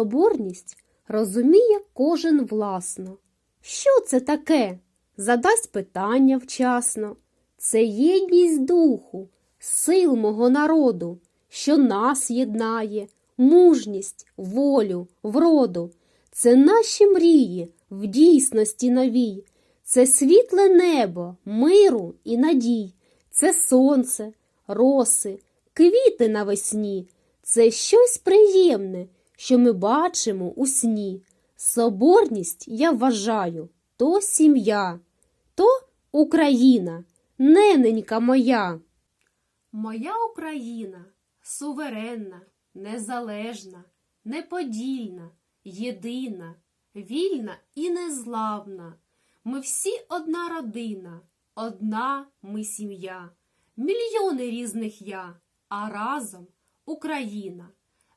соборність розуміє кожен власно. Що це таке? Задасть питання вчасно. Це єдність духу, сил мого народу, що нас єднає, мужність, волю, вроду. Це наші мрії в дійсності новій, це світле небо, миру і надій, це сонце, роси, квіти навесні, це щось приємне, що ми бачимо у сні. Соборність, я вважаю, то сім'я, то Україна, нененька моя. Моя Україна суверенна, незалежна, неподільна, єдина, вільна і незламна. Ми всі одна родина, одна ми сім'я, мільйони різних я, а разом Україна,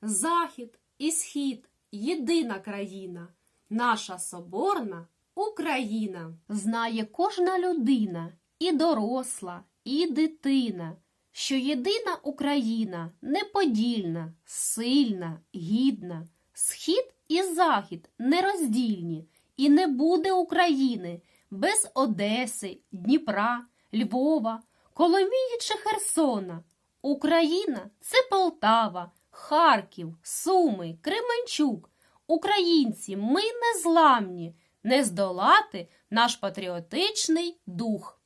Захід і Схід, єдина країна, наша соборна Україна. Знає кожна людина, і доросла, і дитина, що єдина Україна неподільна, сильна, гідна, схід і захід нероздільні, і не буде України без Одеси, Дніпра, Львова, Коломиї чи Херсона. Україна це Полтава, Харків, Суми, Кременчук. Українці, ми незламні, не здолати наш патріотичний дух.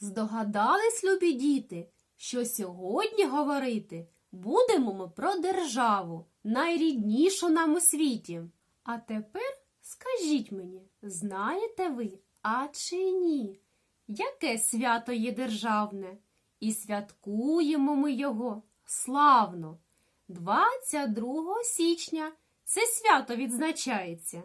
Здогадались, любі діти, що сьогодні говорити будемо ми про державу, найріднішу нам у світі. А тепер скажіть мені, знаєте ви, а чи ні? Яке свято є державне? І святкуємо ми його славно. 22 січня це свято відзначається.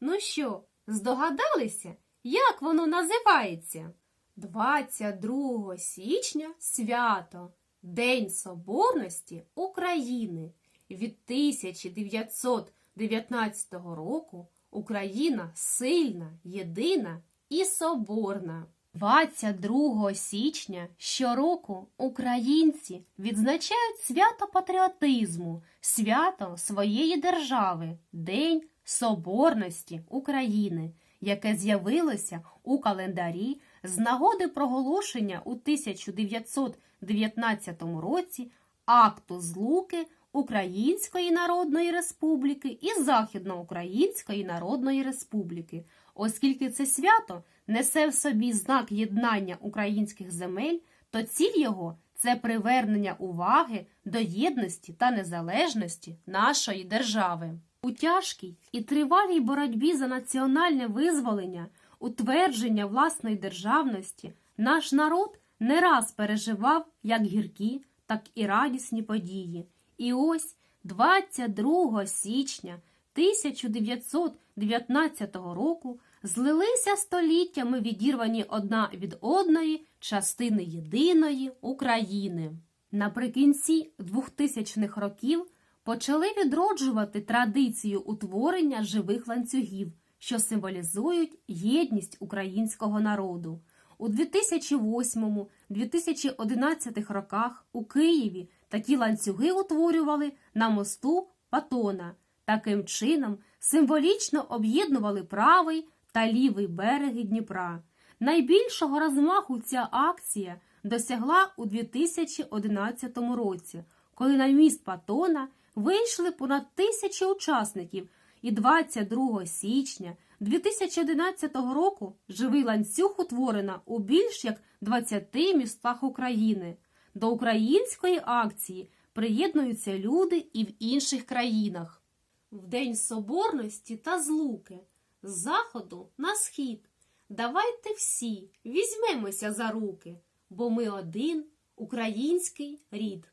Ну що, здогадалися, як воно називається? 22 січня свято День Соборності України. Від 1919 року Україна сильна, єдина і соборна. 22 січня щороку українці відзначають свято патріотизму, свято своєї держави, День Соборності України, яке з'явилося у календарі з нагоди проголошення у 1919 році акту злуки Української Народної Республіки і Західноукраїнської Народної Республіки, оскільки це свято несе в собі знак єднання українських земель, то ціль його це привернення уваги до єдності та незалежності нашої держави. У тяжкій і тривалій боротьбі за національне визволення, утвердження власної державності, наш народ не раз переживав як гіркі, так і радісні події. І ось 22 січня 1919 року злилися століттями відірвані одна від одної частини єдиної України. Наприкінці 2000-х років почали відроджувати традицію утворення живих ланцюгів, що символізують єдність українського народу. У 2008-2011 роках у Києві такі ланцюги утворювали на мосту Патона. Таким чином символічно об'єднували правий та лівий береги Дніпра. Найбільшого розмаху ця акція досягла у 2011 році, коли на міст Патона вийшли понад тисячі учасників, і 22 січня 2011 року живий ланцюг утворено у більш як 20 містах України. До української акції приєднуються люди і в інших країнах. В День Соборності та Злуки з заходу на схід. Давайте всі візьмемося за руки, бо ми один український рід.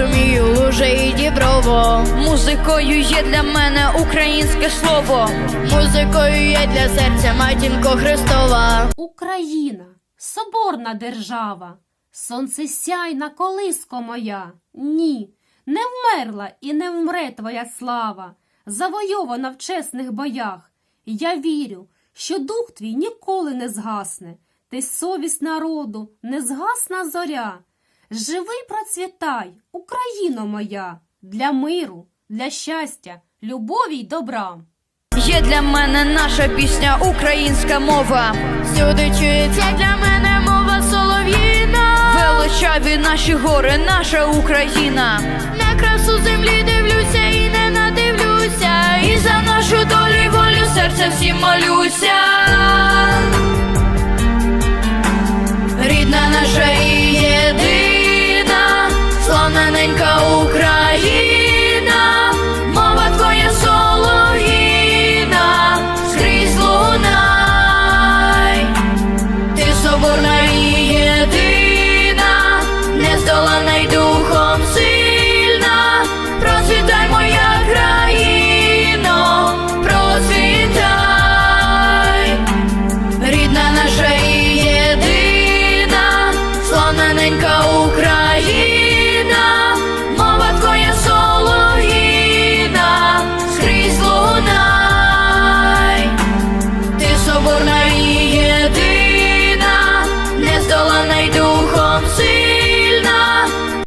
Розумію, луже і діброво. Музикою є для мене українське слово. Музикою є для серця матінко Христова. Україна, соборна держава, сонцесяйна колиско моя. Ні, не вмерла і не вмре твоя слава, завойована в чесних боях. Я вірю, що дух твій ніколи не згасне, ти совість народу, незгасна зоря. Живи й процвітай, Україно моя, для миру, для щастя, любові й добра. Є для мене наша пісня, українська мова. Сюди чується для мене мова солов'їна. Величаві наші гори, наша Україна. На красу землі дивлюся і не надивлюся. І за нашу долю і волю серце всім молюся. Рідна наша і єдина.